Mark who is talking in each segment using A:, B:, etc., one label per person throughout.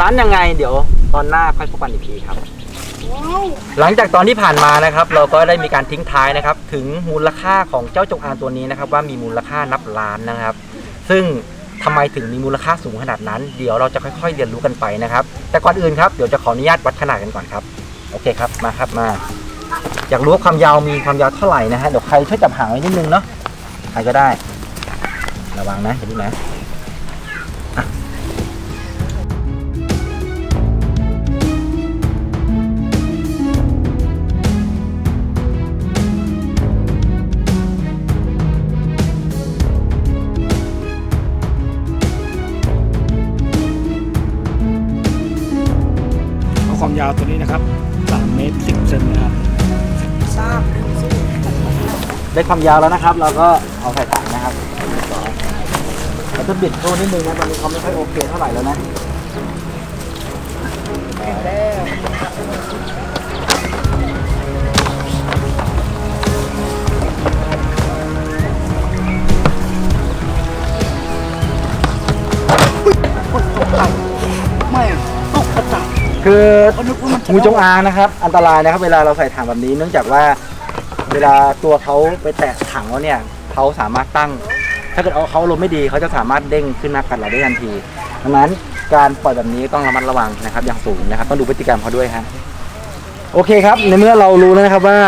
A: ร้านยังไงเดี๋ยวตอนหน้าค่อยพบกันอีกทีครับ หลังจากตอนที่ผ่านมานะครับ เราก็ได้มีการทิ้งท้ายนะครับ ถึงมูลค่าของเจ้าจงอางตัวนี้นะครับ ว่ามีมูลค่านับล้านนะครับ ซึ่งทำไมถึงมีมูลค่าสูงขนาดนั้น เดี๋ยวเราจะค่อยๆ เรียนรู้กันไปนะครับ แต่ก่อนอื่นครับเดี๋ยวจะขออนุญาตวัดขนาดกันก่อนครับ โอเคครับมาครับมา อยากรู้ว่าความยาวมีความยาวเท่าไหร่นะฮะเดี๋ยวใครช่วยจับหางไว้นิดนึงเนาะใครก็ได้ ระวังนะเห็นไหม
B: ความยาวตัวนี้นะครับ3เมตร10เซนนะครับ
A: ได้ความยาวแล้วนะครับ เราก็เอาใส่ถังนะครับเราจะบิดโซ่นิดนึงนะตอนนี้เขาไม่ค่อยโอเคเท่าไหร่แล้วนะ คืองูจงอางนะครับ อันตรายนะครับ เวลาเราใส่ถังแบบนี้ เนื่องจากว่าเวลาตัวเขาไปแตะถังแล้วเนี่ยเขาสามารถตั้ง ถ้าเกิดเอาเขาลมณ์ไม่ดีเขาจะสามารถเด้งขึ้นมากัดเราได้ทันทีดังนั้นการปล่อยแบบนี้ต้องระมัดระวังนะครับ อย่างสูงนะครับ ต้องดูพฤติกรรมเขาด้วยฮะโอเคครับ ในเมื่อเรารู้แล้วนะครับว่า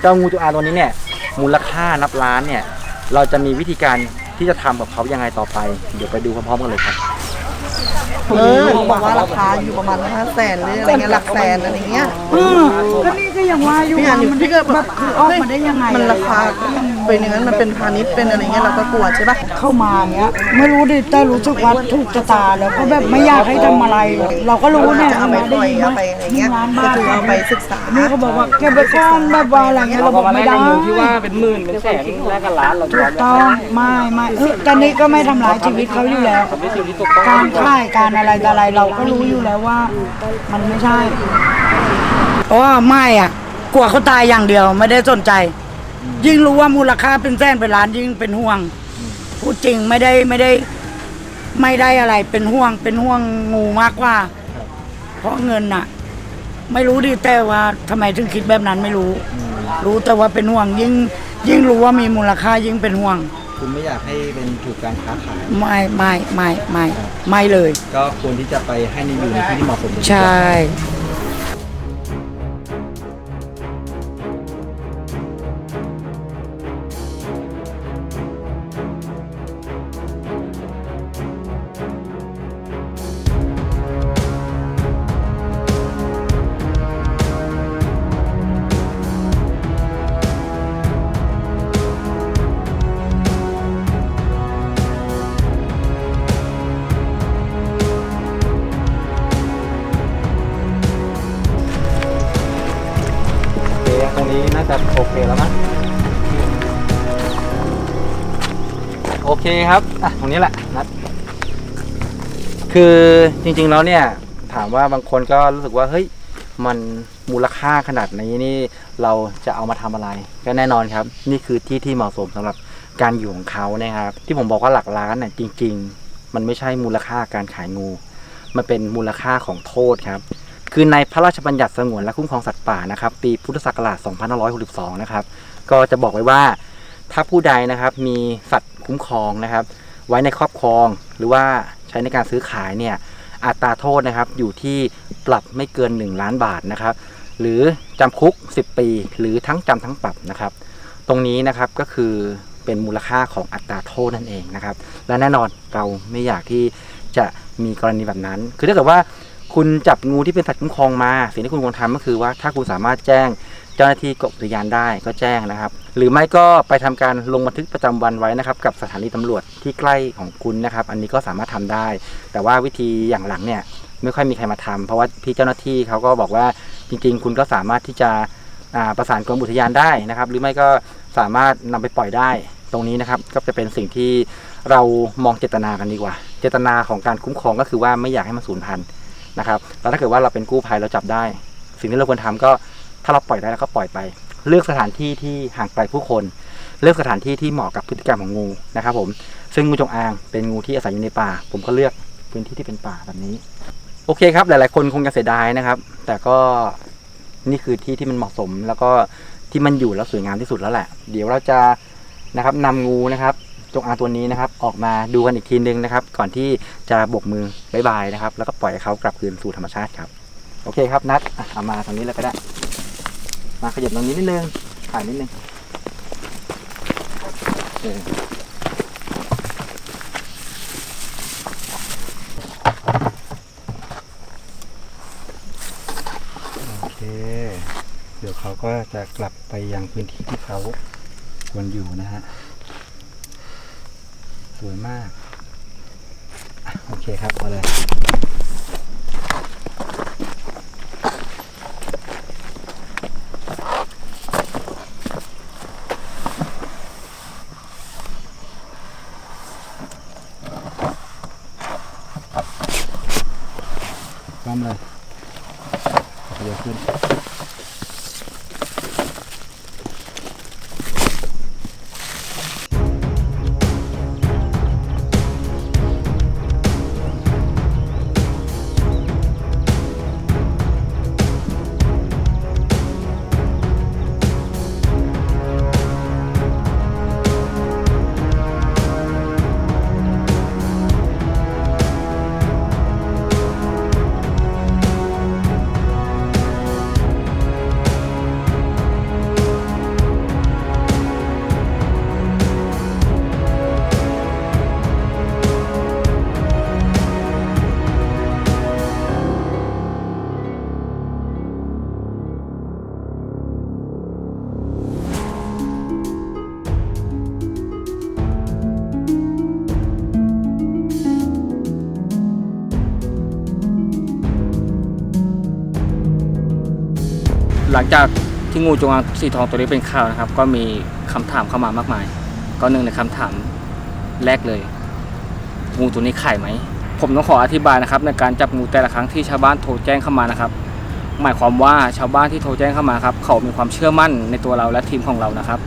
A: เจ้างูจงอางตัวนี้เนี่ยมูลค่านับล้านเนี่ย เราจะมีวิธีการที่จะทำกับเขายังไงต่อไป เดี๋ยวไปดูพร้อมๆกันเลยครับ
C: เออบอกว่าราคาอยู่ประมาณห้าแสนหรืออะไรเงี้ยหลักแสนอะไรเงี้ย
D: ก็นี่ก็ยังว่าอยู่
C: พี่อ่านอยู่พี่ก็แบบ
D: คือออกมาได้ยังไง
C: มันราคาเป็นอย่างนั้นมันเป็นพาณิชย์เป็นอะไรเงี้ยเราก็กลัวใช่ปะ
D: เข้ามาเนี้ย ไม่รู้ดิแต่รู้สึกว่าถูกชะตาแล้วก็แบบไม่อยากให้ทำอะไร เราก็รู้เนี่ย
C: จะเอาไป
D: มา
C: ป
D: ได้
C: ล่อย
D: ยิน
C: เอา
D: ไหม
C: ไปอะไร
D: หนึ่
C: เงี้ย
D: งล้าน
C: ก็
D: บาท
C: คือเอาไปศึกษา
D: นี่เขาบอกว่าเก็บไปก้อนแบบว่าอะไรเงี้ยเราบอกไม่ได้
B: ที่ว่าเป็นหมื่นเป็นแสนแลกกันล้านเรา
D: ถูกต้องไม่ไม่เออแต่นี่ก็ไม่ทำร้ายชีวิตเขาอยู่แล้ว
B: เป็นสิ่งที่ถูกต้อง
D: การค่ายการอะไรต่ออะไรเราก็รู้อยู่แล้วว่า มันไม่ใช่เพราะว่าไม่อะกลัวเขาตายอย่างเดียวไม่ได้สนใจ ยิ่งรู้ว่ามูลค่าเป็นแสนเป็นล้านยิ่งเป็นห่วงพูดจริงไม่ได้ไม่ได้ไม่ได้อะไรเป็นห่วงเป็นห่วงงูมากกว่า เพราะเงินน่ะ ไม่รู้ดิแต่ว่าทำไมถึงคิดแบบนั้นไม่รู้ รู้แต่ว่าเป็นห่วง ยิ่งยิ่งรู้ว่ามีมูลค่ายิ่งเป็นห่วง
A: คุณไม่อยากให้เป็นถูกการค้าขาย
D: ไม่ไม่ไม่ไม่ไม่เลย
A: ก็ควรที่จะไปให้ในอยู่ในที่ที่เหมาะสม
D: ใช่
A: รงนี้น่าจะโอเคแล้วมั้งโอเคครับอะตรงนี้แหละนัดคือจริงๆแล้วเนี่ย ถามว่าบางคนก็รู้สึกว่าเฮ้ยมันมูลค่าขนาดนี้นี่เราจะเอามาทำอะไร ก็แน่นอนครับ นี่คือที่ที่เหมาะสมสำหรับการอยู่ของเขานะครับ ที่ผมบอกว่าหลักล้านเนี่ยจริง ๆ มันไม่ใช่มูลค่าการขายงู มันเป็นมูลค่าของโทษครับ คือในพระราชบัญญัติสงวนและคุ้มครองสัตว์ป่านะครับ ปีพุทธศักราช 2562 นะครับ ก็จะบอกไว้ว่าถ้าผู้ใดนะครับมีสัตว์คุ้มครองนะครับ ไว้ในครอบครองหรือว่าใช้ในการซื้อขายเนี่ยอัตราโทษนะครับอยู่ที่ปรับไม่เกิน 1 ล้านบาทนะครับ หรือจำคุก 10 ปี หรือทั้งจำทั้งปรับนะครับ ตรงนี้นะครับก็คือเป็นมูลค่าของอัตราโทษนั่นเองนะครับ และแน่นอนเราไม่อยากที่จะมีกรณีแบบนั้น คือถ้าเกิดว่า คุณจับงูที่เป็นสัตว์คุ้มครองมา สิ่งที่คุณควรทำก็คือว่าถ้าคุณสามารถแจ้งเจ้าหน้าที่กรมอุทยานได้ก็แจ้งนะครับ หรือไม่ก็ไปทำการลงบันทึกประจำวันไว้นะครับ กับสถานีตำรวจที่ใกล้ของคุณนะครับ อันนี้ก็สามารถทำได้ แต่ว่าวิธีอย่างหลังเนี่ยไม่ค่อยมีใครมาทำเพราะว่าพี่เจ้าหน้าที่เขาก็บอกว่าจริง ๆ คุณก็สามารถที่จะประสานกรมอุทยานได้นะครับ หรือไม่ก็สามารถนำไปปล่อยได้ตรงนี้นะครับก็จะเป็นสิ่งที่เรามองเจตนากันดีกว่า เจตนาของการคุ้มครองก็คือว่าไม่อยากให้มันสูญพันธุ์ นะครับแล้วถ้าเกิดว่าเราเป็นกู้ภัยเราจับได้ สิ่งที่เราควรทำก็ถ้าเราปล่อยได้เราก็ปล่อยไป เลือกสถานที่ที่ห่างไกลผู้คน เลือกสถานที่ที่เหมาะกับพฤติกรรมของงูนะครับ ผมซึ่งงูจงอางเป็นงูที่อาศัยอยู่ในป่า ผมก็เลือกพื้นที่ที่เป็นป่าแบบนี้ โอเคครับ หลาย ๆ คนคงจะเสียดายนะครับ แต่ก็นี่คือที่ที่มันเหมาะสม แล้วก็ที่มันอยู่แล้วสวยงามที่สุดแล้วแหละ เดี๋ยวเราจะนะครับนำงูนะครับ จงอางตัวนี้นะครับ ออกมาดูกันอีกทีนึงนะครับ ก่อนที่จะบกมือบายบายนะครับ แล้วก็ปล่อยเขากลับคืนสู่ธรรมชาติครับ โอเคครับนัดเอามาตรงนี้เลยก็ได้ มาขยับตรงนี้นิดนึงถ่ายนิดนึงโอเค เดี๋ยวเขาก็จะกลับไปยังพื้นที่ที่เขาควรอยู่นะฮะ สวยมากโอเคครับเอาเลยพร้อมเลยเดี๋ยวขึ้น
E: ลังจากที่งูจงอางสีทองตัวนี้เป็นข่าวนะครับ ก็มีคำถามเข้ามามากมาย ก็หนึ่งในคำถามแรกเลย งูตัวนี้ไข่ไหม ผมต้องขออธิบายนะครับ ในการจับงูแต่ละครั้งที่ชาวบ้านโทรแจ้งเข้ามานะครับ หมายความว่าชาวบ้านที่โทรแจ้งเข้ามาครับ เขามีความเชื่อมั่นในตัวเราและทีมของเรานะครับ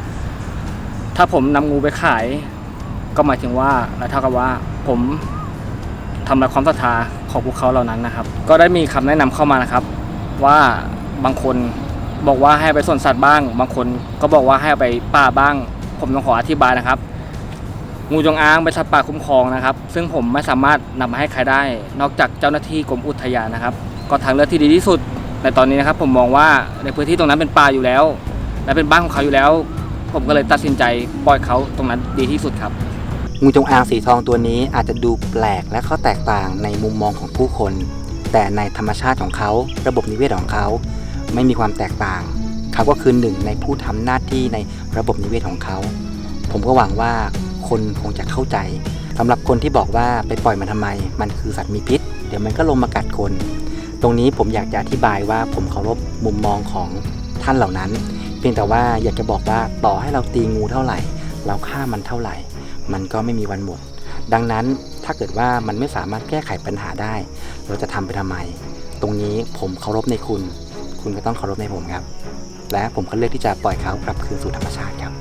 E: ถ้าผมนำงูไปขาย ก็หมายถึงว่าและเท่ากับว่าผมทำลายความศรัทธาของพวกเขาเหล่านั้นนะครับ ก็ได้มีคำแนะนำเข้ามานะครับ ว่าบางคน บอกว่าให้ไปสวนสัตว์บ้าง บางคนก็บอกว่าให้ไปป่าบ้าง ผมต้องขออธิบายนะครับ งูจงอางเป็นสัตว์ป่าคุ้มครองนะครับ ซึ่งผมไม่สามารถนำมาให้ใครได้ นอกจากเจ้าหน้าที่กรมอุทยานนะครับ ก็ทางเลือกที่ดีที่สุดในตอนนี้นะครับ ผมมองว่าในพื้นที่ตรงนั้นเป็นป่าอยู่แล้ว และเป็นบ้านของเขาอยู่แล้ว ผมก็เลยตัดสินใจปล่อยเขาตรงนั้นดีที่สุดครับ
A: งูจงอางสีทองตัวนี้อาจจะดูแปลกและก็แตกต่างในมุมมองของผู้คน แต่ในธรรมชาติของเขา ระบบนิเวศของเขา ไม่มีความแตกต่าง เขาก็คือหนึ่งในผู้ทำหน้าที่ในระบบนิเวศของเขา ผมก็หวังว่าคนคงจะเข้าใจสำหรับคนที่บอกว่าไปปล่อยมันทำไม มันคือสัตว์มีพิษ เดี๋ยวมันก็ลงมากัดคน ตรงนี้ผมอยากจะอธิบายว่าผมเคารพมุมมองของท่านเหล่านั้น เพียงแต่ว่าอยากจะบอกว่าต่อให้เราตีงูเท่าไหร่ เราฆ่ามันเท่าไหร่ มันก็ไม่มีวันหมด ดังนั้นถ้าเกิดว่ามันไม่สามารถแก้ไขปัญหาได้ เราจะทำไปทำไม ตรงนี้ผมเคารพในคุณ คุณก็ต้องเคารพในผมครับ และผมก็เลือกที่จะปล่อยเขากลับคืนสู่ธรรมชาติครับ